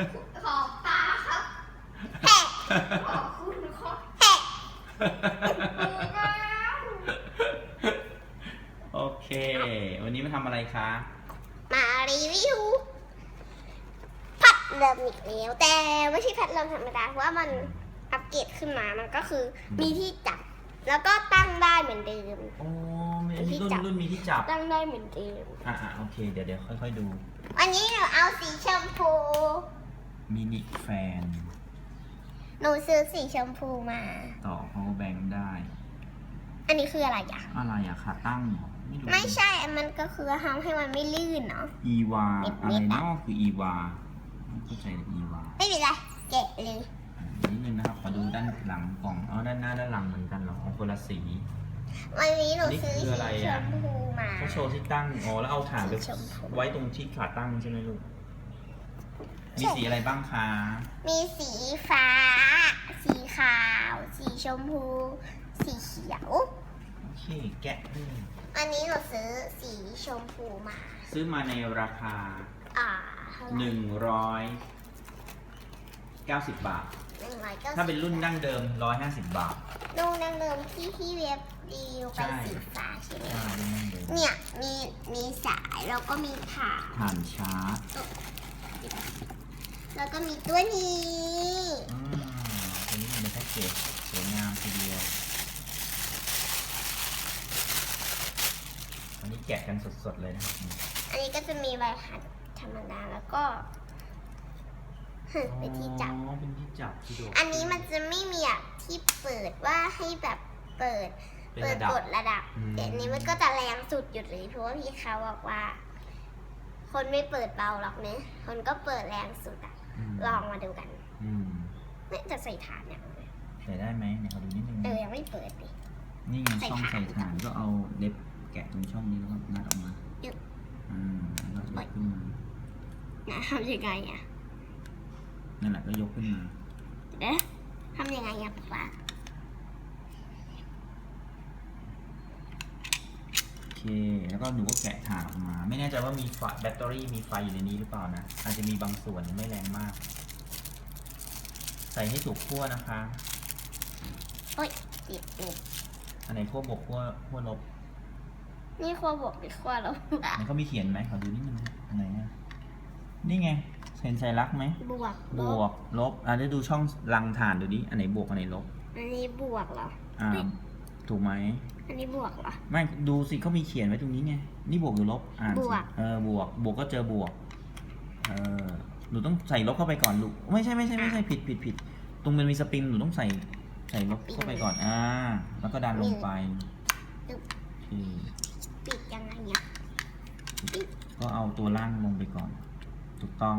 แห่ขอขอบตาครับแห่ขอบคุณครับแห่ดูแล้วโอเค วันนี้มาทำอะไรคะ มารีวิวพัดลมอีกแล้วแต่ไม่ใช่พัดลมธรรมดาเพราะว่ามันอัปเกรดขึ้นมามันก็คือมีที่จับ แล้วก็ตั้งได้เหมือนเดิม โอ้มีรุ่นที่จับ รุ่นมีที่จับ ตั้งได้เหมือนเดิม อะอะโอเค เดี๋ยวเดี๋ยวค่อยๆดู วันนี้หนูเอาสีชมพู มินิแฟน หนูซื้อสีชมพูมา ต่อ power bank ได้ อันนี้คืออะไรอะอะไรอะขาตั้งเหรอไม่รู้ไม่ใช่ มันก็คือทำให้มันไม่ลื่นเนาะ อีวานิดๆอะไรอะเนาะคืออีวาไม่เข้าใจเลยอีวาไม่เป็นไรแกะเลยนิดนึงนะครับขอดูด้านหลังกล่องอ๋อด้านหน้าด้านหลังเหมือนกันเหรออ๋อคนละสี วันนี้หนูนี่ซื้อคือสีอะไรชอะ มพูมา เขาโชว์ที่ตั้ง อ๋อ แล้วเอาถ่านไปสีชมพู ไว้ตรงที่ขาตั้งใช่ไหมลูก มีใช่สีอะไรบ้างคะ มีสีฟ้า สีขาว สีชมพู สีเขียว โอเค แกะเลยอันนี้หนูซื้อสีชมพูมา ซื้อมาในราคา อ่าเท่าไหร่190 บาท หนึ่งร้อยเก้าสิบถ้าเป็นรุ่นดั้งเดิม 150 บาทดูดังเดิมที่พี่เว็บดีลไปใช่ สีฟ้าใช่ไหมใช่รุ่นดั้งเดิมเนี่ยมีมีสายแล้วก็มีถ่านถ่านชาร์จ แล้วก็มีตัวนี้อ่าตัวนี้อยู่ในแพ็กเกจสวยงามทีเดียวอันนี้แกะกันสดๆเลยนะครับอันนี้ก็จะมีใบหัดธรรมดาแล้วก็เป็นที่จับ อ๋อเป็นที่จับที่ดูอันนี้มันจะไม่มีอะที่เปิดว่าให้แบบเปิด เป็นเปิดระดับกดระดับอืมแต่อันนี้มันก็จะแรงสุดอยู่เลยเพราะว่าพี่เขาบอกว่า คนไม่เปิดเบาหรอกเนะคนก็เปิดแรงสุดอะม ลองมาดูกันอืมเนี่ยจะใส่ฐานเนี่ยใส่ได้ไหมเนี่ยขอดูนิดนึงเอนะอยังไม่เปิดดิ นี่ไงใส่ช่องถ่านใส่ถ่านก็เอาเล็บแกะตรงช่องนี้แล้วก็งัดออกมายึดอืมแล้วก็ยกขึ้นมา นะทำยังไงอะนั่นแหละก็ยกขึ้นมาเอ๊ะทำยังไงอะป๊า โอ เค แล้วก็หนูก็แกะถ่านออกมา ไม่แน่ใจว่ามีไฟแบตเตอรี่มีไฟอยู่ในนี้หรือเปล่านะ อาจจะมีบางส่วนไม่แรงมาก ใส่ให้ถูกขั้วนะคะ โอ๊ยติดนี่อันไหนขั้วบวกขั้วขั้วลบนี่ขั้วบวกหรือขั้วลบอะอันเขามีเขียนไหมขอดูนิดนึงอันไหนอะนี่ไงเห็นสัญลักษณ์ไหม บวกบลวกลบอะเดี๋ยวดูช่องรังถ่านดูดิอันไหนบวกอันไหนลบอันนี้บวกเหรอ อ่าเฮ้ยถูกไหม อันนี้บวกเหรอ ไม่ดูสิเขามีเขียนไว้ตรงนี้ไง นี่บวกหรือลบ อ่านสิบวก เออบวก บวกก็เจอบวก เออ หนูต้องใส่ลบเข้าไปก่อนลูก ไม่ใช่ไม่ใช่ไม่ใช่ผิดผิดผิด ตรงมันมีสปริงหนูต้องใส่ใส่ลบเข้าไปก่อน อ่า แล้วก็ดันลงไปโอเคปิดยังไงอะก็เอาตัวล่างลงไปก่อน ถูกต้อง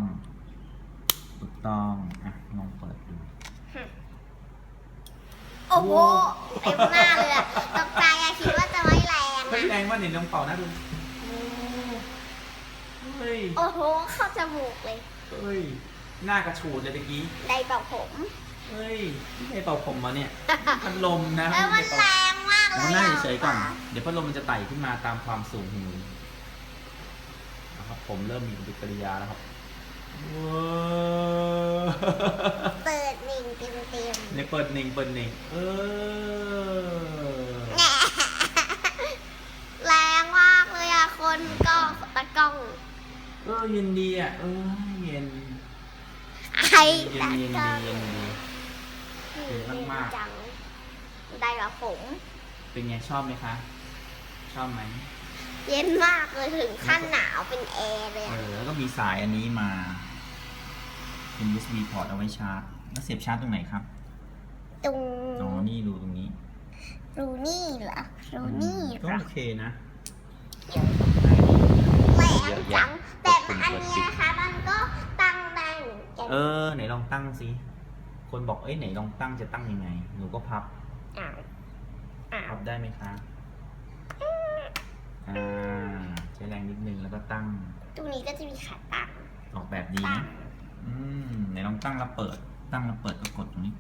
ถูกต้อง อะลองเปิดดู โอ้โหเต็มหน้าเลยอะต แรงว่าเนี่ยลองเป่านะดูเฮ้ยโอ้โหเข้าจมูกเลยเฮ้ย หน้ากระฉูดเลยตะกี้ไดเป่าผมเฮ้ยไม่ใช่เป่าผมมาเนี่ยพัดลมนะเออมันไใช่แรเป่างมากเลเอายหน้าอะเฉยๆก่อน เดี๋ยวพัดลมมันจะไต่ขึ้นมาตามความสูงของหนูนะครับผมเริ่มมีปฏิกิริยาแล้วครับว้าวเปิดหนึ่งเต็มเต็มเนี่ยเปิดหนึ่งเปิดหนึ่งเออ ๆแง่แรงมากเลยอะคนก็ตะก ล้องเออเย็นดีอะเออเย็นไอ้เย็นตะเย็นกล้ดีองเย็นดี เย็นมากๆ จังไดเป่าผม เป็นไงชอบไหมคะ ชอบไหมเย็นมากเลยถึงขั้นหนาวเป็นแอร์เลยเออะอแล้วก็มีสายอันนี้มาเป็น USB port เอาไว้ชาร์จแล้วเสียบชาร์จตรงไหนครับตรงอ๋อนี่รูตรงนี้รูนี่เหรอรูนี่ก็เหรอโอเคนะ แรงจังแต่อันเนี้ยนะคะมันก็ตั้งได้เหมือนกันเออไหนลองตั้งสิคนบอกเอ้ยไหนลองตั้งจะตั้งยังไง หนูก็พับอ้าวอ้าวพับได้ไหมคะอ่าใช้แรงนิดนึงแล้วก็ตั้ง ตรงนี้ก็จะมีขาตั้งออกแบบดีตั้นะงอืมไหนลองตั้งแล้วเปิด ตั้งแล้วเปิดก็กดตรงนี้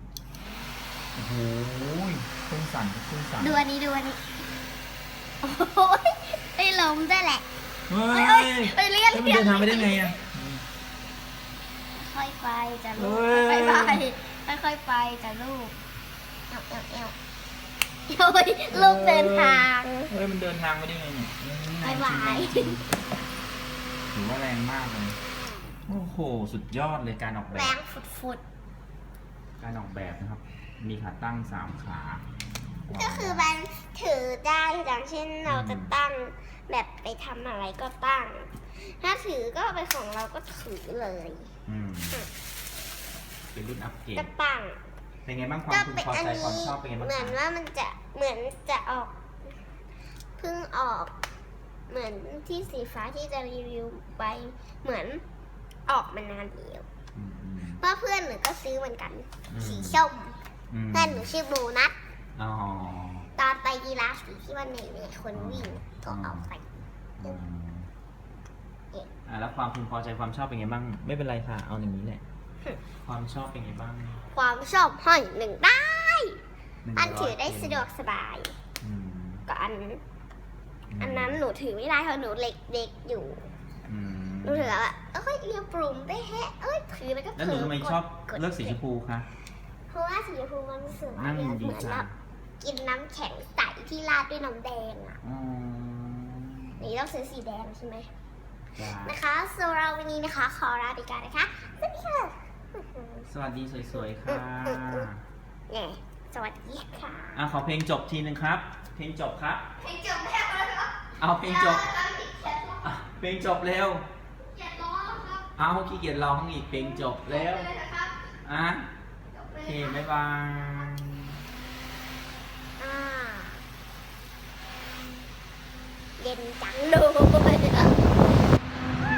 โอ้โหเครื่องสั่นเครื่องสั่นดูอันนี้ดูอันนี้โอ้ยไม่ล้มได้วยแหละ เฮ้ยเอ้ยเอ้ยเอ้ยเลื่อนแล้วมันเดินทางไปได้ไงอะ ค่อยๆไปจะลูกเฮ้ค่อย ยๆไปค่อยๆไปจะลูกเอวเอวเอวโอ้ยลูกเดินทาง เฮ้ยมันเดินทางไปได้ไงเนี่ยอืมบ๊ายบายจริงๆถือว่าแรงมากเลย โอ้โห สุดยอดเลยการออกแบแรบ งฟุดการออกแบบนะครับ มีขาตั้งสามขา ๆก็คือมันถือได้อย่างเช่นเราจะตั้ง แบบไปทำอะไรก็ตั้ง ถ้าถือก็เป็นของเราก็ถือเลย อืมเป็นรุ่นอัปเกรก็ดตั้งเป็นไงบ้างความก็พึงเป็นพออันใจความนี้ชอบเป็นไงบ้างเหมือนคะว่ามันจะเหมือนจะออกเพิ่งออก เหมือนที่สีฟ้าที่จะรีวิวไปเหมือนออกมานานแล้วอืมอืมเพราะเพื่อนหนูก็ซื้อเหมือนกันอืมสีส้มอืมเพื่อนหนูชื่อโบนัสอ๋อ ตอนไปกีฬาสีที่วันไหนเนี่ยคนวิ่งก็เอาไปอืมเอ๊ะอะแล้วความพึงพอใจความชอบเป็นไงบ้าง ไม่เป็นไรค่ะ เอาอย่างนี้แหละ ความชอบเป็นไงบ้างความชอบห้อยหนึ่งได้หนึ่งอันร้ยถือได้เยสะดวกสบายอืมก็อัน อันนั้นหนูถือไม่ได้เพราะหนูเล็กๆอยู่อืมหนูถือแบบเอ้ยเรียวปรุงได้แฮะเอ้ยถือแล้วก็แล้วหนูทำไมชอบกดเลือกสีชมพูคะเพราะว่าสีชมพูมันรู้สึกว่านั่งเหมือนดีแบจังบ กินน้ำแข็งใสที่ราดด้วยน้ำแดงอะอ๋อนี่ต้องซื้อสีแดงใช่ไหมจ้านะคะสำหรับวันนี้นะคะ ขอลาไปก่อนนะคะสวัสดีค่ะสวัสดีสวยๆค่ะเนี่ยสวัสดีค่ะอะขอเพลงจบทีหนึ่งครับ เพลงจบครับ เพลงจบแล้วครับเอาเพลงจบเขียนร้องอะเพลงจบเร็วเขียนร้องครับเอาขี้เกียจร้องอีกเพลงจบเร็วเลยนะครับอะจบโอเลยเคครับ บ๊ายบาย อ่า เย็นจังเลย